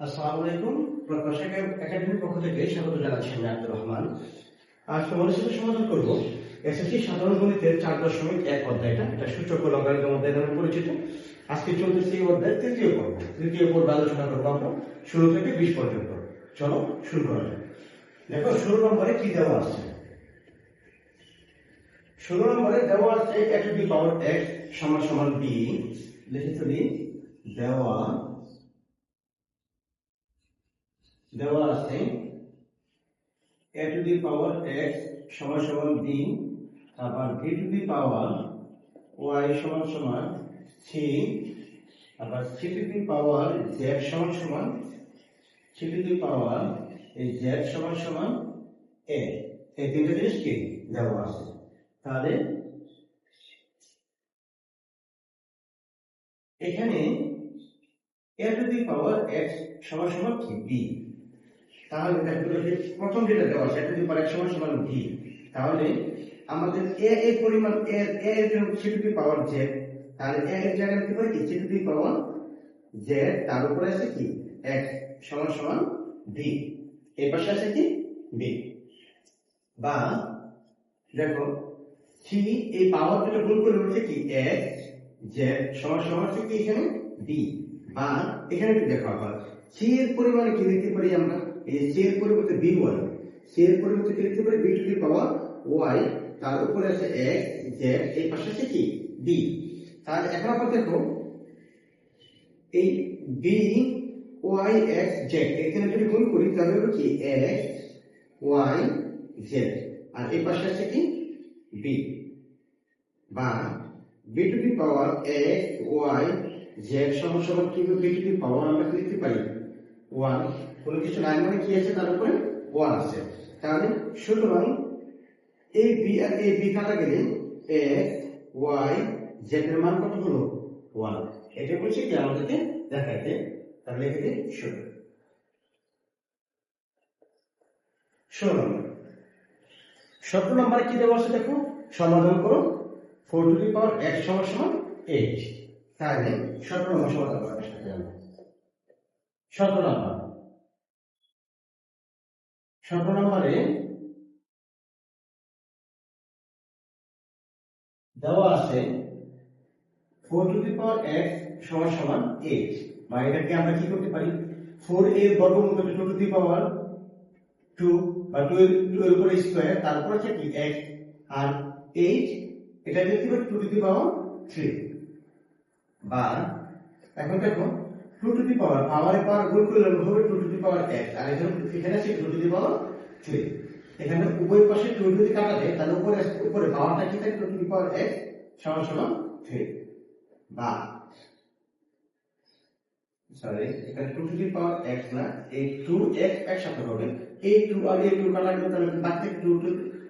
এক আলোচনা শুরু থেকে বিশ পর্যন্ত। চলো, শুরু করা যাক। দেখো ষোলো নম্বরে কি দেওয়া আছে? ষোলো নম্বরে দেওয়া আছে এ টু পাওয়ার এক্স সমান সমান বি। লিখে দেওয়া দেওয়া আছে a to the power x সমান সমান b আবার b to the power y সমান সমান c আবার c to the power z সমান সমান c টু দি পাওয়ার এই z সমান সমান a, এই তিনটা জিনিস কি দেওয়া আছে? তাহলে এখানে a to the power x সমান সমান b তাহলে দেখো যে প্রথম যেটা দেওয়া আছে যদি পারে সমান সমান ভি তাহলে আমাদের এ এর পরিমাণ এ এর জন্য সিটুপি পাওয়ার জেড তাহলে এ এর জায়গায় লিখতে পারি কি? সিটুপি পাওয়ার জেড তার উপরে আছে কি? এক্স সমান সমান ভি এই পাশে আছে কি? বি বা দেখো সি এই পাওয়ার দুটো গুণ করে হচ্ছে কি? এক্স জেড সমান সমান হচ্ছে কি এখানে? বি বা এখানে একটু দেখো আবার সি এর পরিমাণে কি লিখতে পারি আমরা? এই এর পরিবর্তে বি ওয়াই সি এর পরিবর্তে কি লিখতে পারি? B to the power Y তার উপরে আছে এক্স জেড এই পাশে আছে কি? বি তাহলে এখন আবার দেখো, এই বি ওয়াই এক্স জেড এখানে যদি গুণ করি, তাহলে হলো কি? এক্স ওয়াই জেড আর এই পাশে আছে কি? বি বা B to the power X Y Z সমান সমান কি বি টু দি পাওয়ার আমরা লিখতে পারি? ওয়ান কোনো কিছু নাই মানে কি আছে? তার উপরে ওয়ান আছে। তাহলে সুতরাং এই বি এই বি কাটা গেলে এক্স ওয়াই জেড এর মান কত হলো? ওয়ান এটা বলছে কি? আমাদেরকে দেখাইতে। তাহলে এখানে ষোলো ষোলো নম্বর সতেরো নম্বরে কি দেওয়া আছে দেখো? সমাধান করো। Four to the power X সমান সমান এইট তাহলে সতেরো নম্বর সমাধান করার চেষ্টা করি আমরা সতেরো নম্বর সতেরো নম্বরে দেওয়া আছে four to the power X সমান সমান এইট বা এটাকে আমরা কি করতে পারি? ফোর এর বর্গমূল two to the power two বা টু এর উপরে স্কোয়ার তারপর আছে কি এক্স আর এইট এটা পারি two to the power three বা এখন দেখো টু টু দি পাওয়ার পাওয়ারে পাওয়ার গুণ করলে হবে two to the power X আর এখানে এখানে আছে two to the power three এখানে উভয় পাশে টু যদি কাটা তাহলে উপরে উপরে পাওয়ারটা কি থাকে? Two to the power X সমান সমান থ্রি বা সরি এখানে two to the power X না, এই টু এক্স একসাথে হবে। এই টু আর এই টু কাটা গেলে তাহলে বাদ থেকে টু টু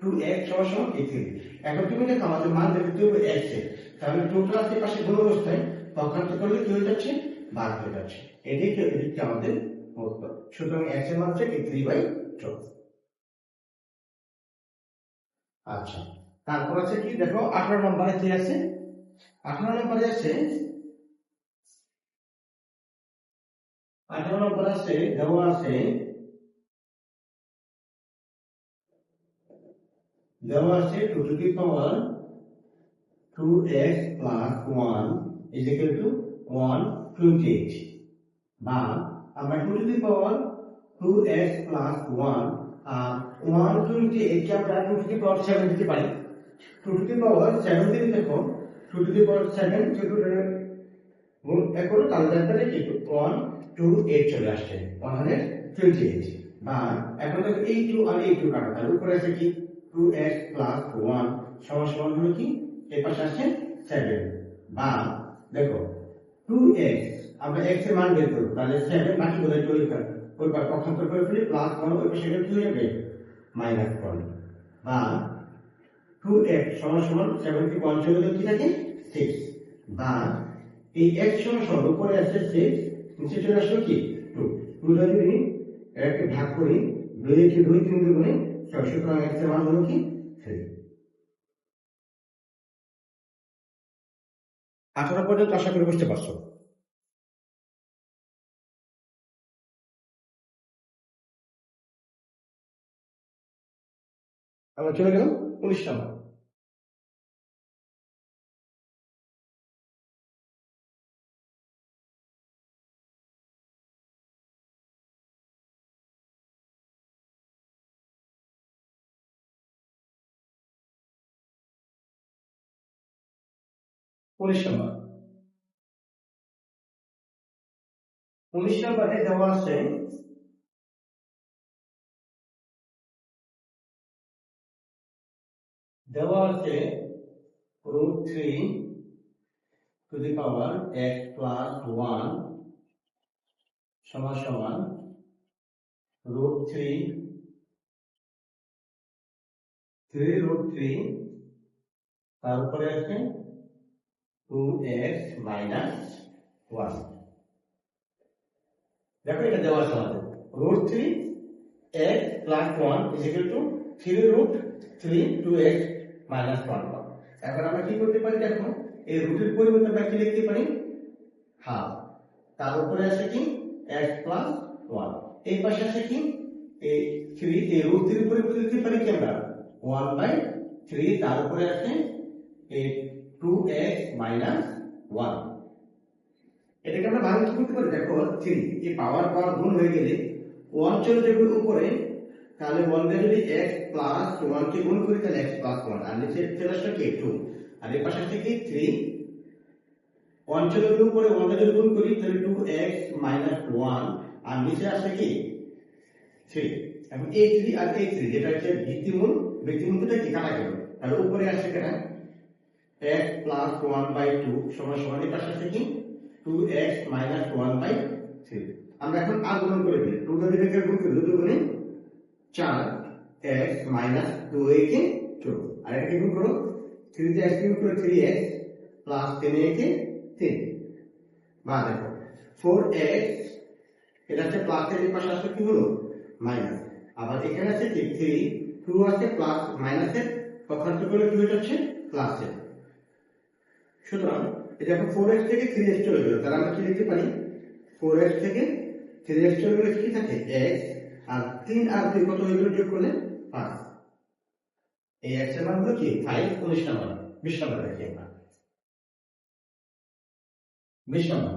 টু এক্স সমান সমান এই থ্রি এখন তুমি দেখো আমাদের মান দেখতে হবে এক্স তাহলে টু প্লাস এর পাশে গুণ অবস্থায় পক্ষান্ত করলে কি হয়ে যাচ্ছে? বাদ হয়ে যাচ্ছে। এদিকে এদিকে আমাদের উত্তর সুতরাং এক্সের মান হচ্ছে কি থ্রি বাই আচ্ছা তারপর আছে কি? দেখো, আঠারো নম্বরে কি আছে? আঠারো নম্বরে আছে, আঠারো নম্বর আছে, দেওয়া আছে দেওয়া আছে two to the power two X plus one two one twenty eight বা আমরা to the power two X plus one R one twenty এইটকে আমরা two to the power seven দিতে পারি two to the power seven দিলে দেখো two to the power seven যেহেতু গুণ এখন তাহলে দেখতে কি ওয়ান টু এইট চলে আসছে ওয়ান হান্ড্রেড টোয়েন্টি এইট বা এখন দেখো এই টু আর এই টু কাটা তাহলে উপরে আছে কি টু এক্স প্লাস ওয়ান সমান সমান হলো কি এই পাশে আসছে সেভেন বা দেখো টু এক্স আমরা এক্সের মান বের করব, তাহলে সেভেন বাকি বোধহয় টু ওই পার পক্ষান্তর করে ফেলি প্লাস ওয়ান ওই পাশে হয়ে যাবে মাইনাস ওয়ান বা টু এক্স সমান সমান সেভেন থেকে ওয়ান চলে গেলে কি থাকে? সিক্স বা এই এক্স সমান সমান উপরে আছে সিক্স নিচে চলে আসলো কি? টু টু যদি এটাকে ভাগ করি, দুই দুই তিন দুগুণে সুতরাং এক্সের মান হলো কি? থ্রি আঠারো পর্যন্ত আশা করি বুঝতে পারছ। আমরা চলে গেলাম উনিশ নাম্বার। উনিশ নম্বর। উনিশ নম্বরে দেওয়া আছে দেওয়া আছে root three to the power X plus one সমান সমান root three three root three তারপরে আছে টু এক্স মাইনাস ওয়ান দেখো এটা দেওয়া আছে root three X plus one is equal to three root three two X minus one এখন আমরা কি করতে পারি দেখো, এই রুটের পরিবর্তে আমরা কি লিখতে পারি? হাফ তার উপরে আছে কি? এক্স প্লাস ওয়ান এই পাশে আছে কি? এই থ্রি এই রুট থ্রি পরিবর্তে লিখতে পারি কি আমরা? ওয়ান বাই থ্রি তার উপরে আছে এই টু এক্স মাইনাস ওয়ান এটাকে আমরা ভাগ দেখো থ্রি এই পাওয়ার পাওয়ার গুণ হয়ে গেলে ওয়ান চলে উপরে, তাহলে ওয়ান যদি এক্স প্লাস ওয়ান কে গুণ তাহলে এক্স প্লাস ওয়ান আর নিচে চলে আসবে কি? টু আর এই পাশে থেকে থ্রি ওয়ান চলে উপরে ওয়ান যদি করি, তাহলে টু এক্স মাইনাস ওয়ান আর নিচে আসে কি? থ্রি এখন এই থ্রি আর এই থ্রি যেটা হচ্ছে ভিত্তিমূল ভিত্তিমূল দুটা কি? কাটা গেল। তাহলে উপরে আসে কেন? X plus one by two সমান সমান এই পাশে আছে কি? Two X minus one by three আমরা এখন আর গুণন করে দিই টু যদি গুণ করি, দুটো গুণে চার। এক্স মাইনাস টু একে টু আর কি গুণ করো থ্রি তে এক্স গুণ করে থ্রি এক্স প্লাস টেন একে তিন বা দেখো ফোর এক্স এটা হচ্ছে প্লাস এর পাশে আসলে কি হলো? মাইনাস আবার এখানে আছে কি? থ্রি টু আছে প্লাস মাইনাসের পক্ষান্তর করলে কি হয়ে যাচ্ছে? প্লাসের সুতরাং এটা এখন ফোর এক্স থেকে থ্রি এক্স চলে গেল। তাহলে আমরা কি লিখতে পারি? ফোর এক্স থেকে থ্রি এক্স চলে গেলে কি থাকে? এক্স আর তিন আর দুই কত হয়ে গেল? যোগ করলে পাঁচ। এই এক্সের মান হলো কি? ফাইভ উনিশ নাম্বার। বিশ নাম্বার রাখি আমরা। বিশ নাম্বার।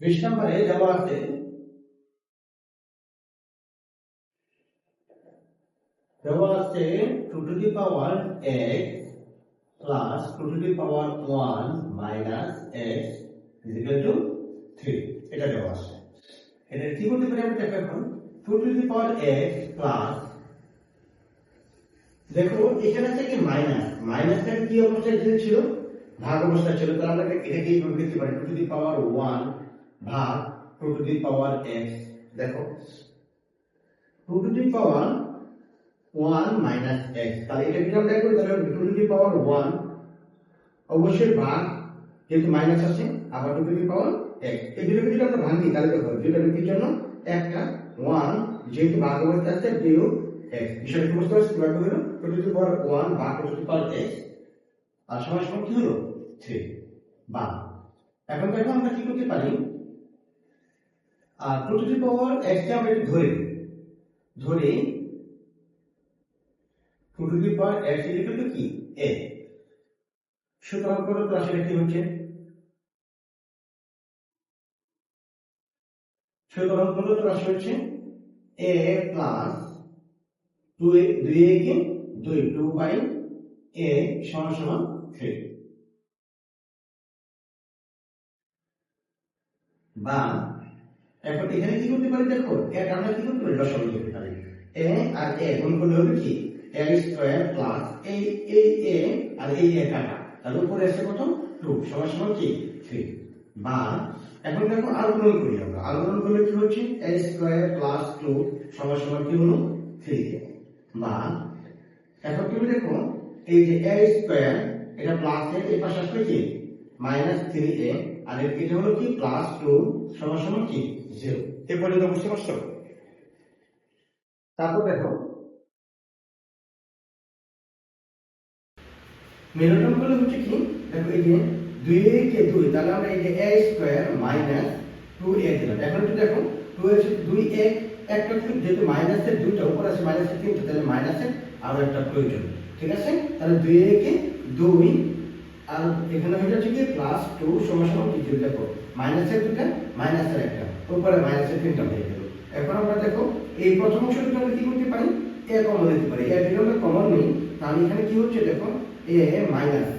বিশ নাম্বারে দেওয়া আছে দেওয়া আছে two to the power X plus two to the power one minus X is equal to three এটা দেওয়া আছে এটা কি করতে পারি আমরা দেখো এখন? Two to the power X plus দেখো, এখানে আছে কি মাইনাস মাইনাসটা কি অবস্থায় ছিল? ভাগ অবস্থায় ছিল। তাহলে আমরা এটা কি করে লিখতে পারি? Two to the power one ভাগ two to the power X দেখো two to the power one minus X তাহলে এটা যদি তাহলে টু টু ওয়ান অবশ্যই ভাগ, যেহেতু মাইনাস আছে, আবার টু টু দি এই দুটোকে যদি আমরা ভাঙি তাহলে দেখো, দুইটা ব্যক্তির জন্য একটা ওয়ান যেহেতু ভাগ অবস্থা আছে, বিয়োগ এক্স বিষয়টা বুঝতে পারছি? ওয়ান ভাগ টু টু এক্স আর সমান কি হলো? থ্রি বা এখন আমরা কি করতে পারি? আর two to the power X আমরা ধরে ধরে two to the power X equal to কি? এ সুতরাং তো আসলে কি হচ্ছে? সুতরাং তো আসলে হচ্ছে? এ প্লাস টু এ দুই এ কে দুই টু বাই এ সমান সমান থ্রি বা এখন এখানে কি করতে পারি দেখো? এটা আমরা কি করতে পারি? লসাগু করতে পারি। এ আর এ গুণ করলে হবে কি? এ স্কয়ার প্লাস এই এই এ আর এই এ কাটা। তার উপরে আছে কত? টু সমান সমান কি? থ্রি বা এখন দেখো আলোড়ন করি আমরা। আলোড়ন করলে কি হচ্ছে? এ স্কয়ার প্লাস টু সমান সমান কি হলো? থ্রি বা এখন তুমি দেখো, এই যে এ স্কয়ার এটা প্লাস এ এই পাশে আসবে কি? মাইনাস থ্রি এ আর এটা হলো কি? প্লাস টু সমান সমান কি? জিরো এ পর্যন্ত বুঝতে পারছ? তারপর দেখো করলে হচ্ছে কি? দেখো এই যে দুই কে দুই, তাহলে আমরা এই যে A square minus two A দিলাম। এখন একটু দেখো টু এর দুই এক একটা কিন্তু যেহেতু মাইনাসের দুইটা, উপর আছে মাইনাসের তিনটা, তাহলে মাইনাসের আরও একটা প্রয়োজন। ঠিক আছে? তাহলে দুই একে দুই, আর এখানে হয়ে যাচ্ছে কি? প্লাস টু সমান সমান কি? জিরো দেখো মাইনাসের দুটা মাইনাসের একটা, উপরে মাইনাসের তিনটা হয়ে গেল। এখন আমরা দেখো, এই প্রথম অংশটা আমরা কি করতে পারি? এ কমন নিতে পারি। এ যদি কমন নিই, তাহলে এখানে কি হচ্ছে? দেখো এ মাইনাস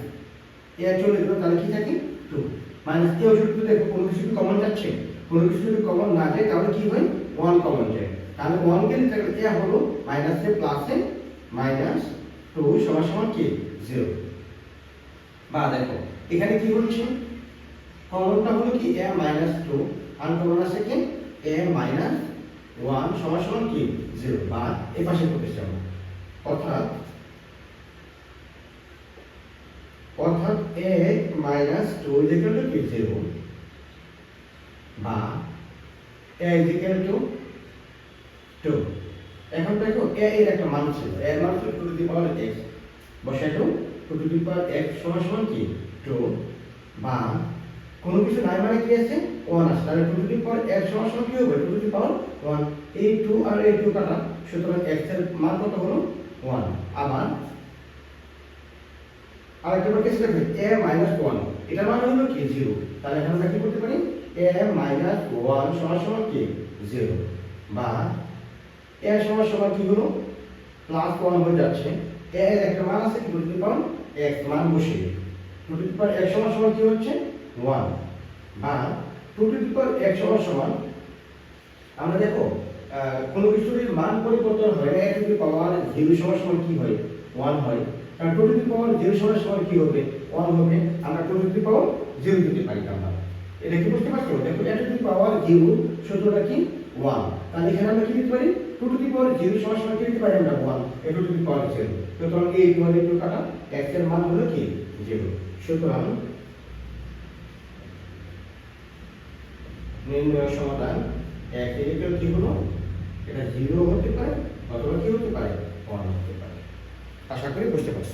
এ চলে গেল তাহলে কি থাকে? টু মাইনাস এ অংশটুকু দেখো, কোনো কিছু কমন যাচ্ছে? কোনো কিছু যদি কমন না যায়, তাহলে কি হয়? ওয়ান কমন যায়। তাহলে ওয়ান গেলে তাহলে এ হলো মাইনাসে প্লাসে মাইনাস টু সমান সমান কি? জিরো বা দেখো, এখানে কি হচ্ছে কমনটা হলো কি? এ মাইনাস টু আনকমন আছে কি? এ মাইনাস ওয়ান সমান সমান কি? জিরো বা এ পাশে চাও অর্থাৎ অর্থাৎ A minus two is equal to কি? জিরো বা এ ইজিক্যাল টু টু এখন দেখো এ এর একটা মান ছিল। এর মান ছিল টু টু পাওয়ার এক্স বসাই two to the power X সমান সমান কি? টু বা কোনো কিছু নাই মানে কি আছে? ওয়ান আছে। তাহলে two to the power X সমান সমান কি হবে? টু টু পাওয়ার ওয়ান এই টু আর এই টু কাটা, সুতরাং এক্সের মান কত হলো? ওয়ান আবার আরেকটা বার কেসে দেখবেন এ মাইনাস ওয়ান এটার মানে হলো কি? জিরো তাহলে এখানে আমরা কি করতে পারি? এ মাইনাস ওয়ান সমান সমান কি? জিরো বা এ সমান সমান কি হলো? প্লাস ওয়ান হয়ে যাচ্ছে। এ এর একটা মান আছে, কি টু পাওয়ার এক্স মান বসিয়ে টু টু পাওয়ার এক সমান সমান কি হচ্ছে? ওয়ান বা টু টু পাওয়ার এক সমান সমান, আমরা দেখো কোনো কিছুর মান পরিবর্তন হয় না। এক টু পাওয়ার জিরো সমান সমান কি হয়? ওয়ান হয়। কারণ টু টু পাওয়ার জিরো সমান সমান কি হবে? ওয়ান হবে। আমরা টু টু পাওয়ার জিরো দিতে পারি আমরা এটা কি বুঝতে পারছ? দেখো এক টু পাওয়ার জিরো সূত্রটা কি? ওয়ান তাহলে এখানে আমরা কি দিতে পারি? Two to the power zero সমান সমান কি দিতে পারি আমরা? One A two to the power zero সুতরাং এই টু টু কাটা। এক্সের মান হলো কি? জিরো সুতরাং নির্ণয় সমাধান এক এর কি হলো? এটা জিরো হতে পারে, অথবা কি হতে পারে? ওয়ান হতে আশা করি বুঝতে পারছ।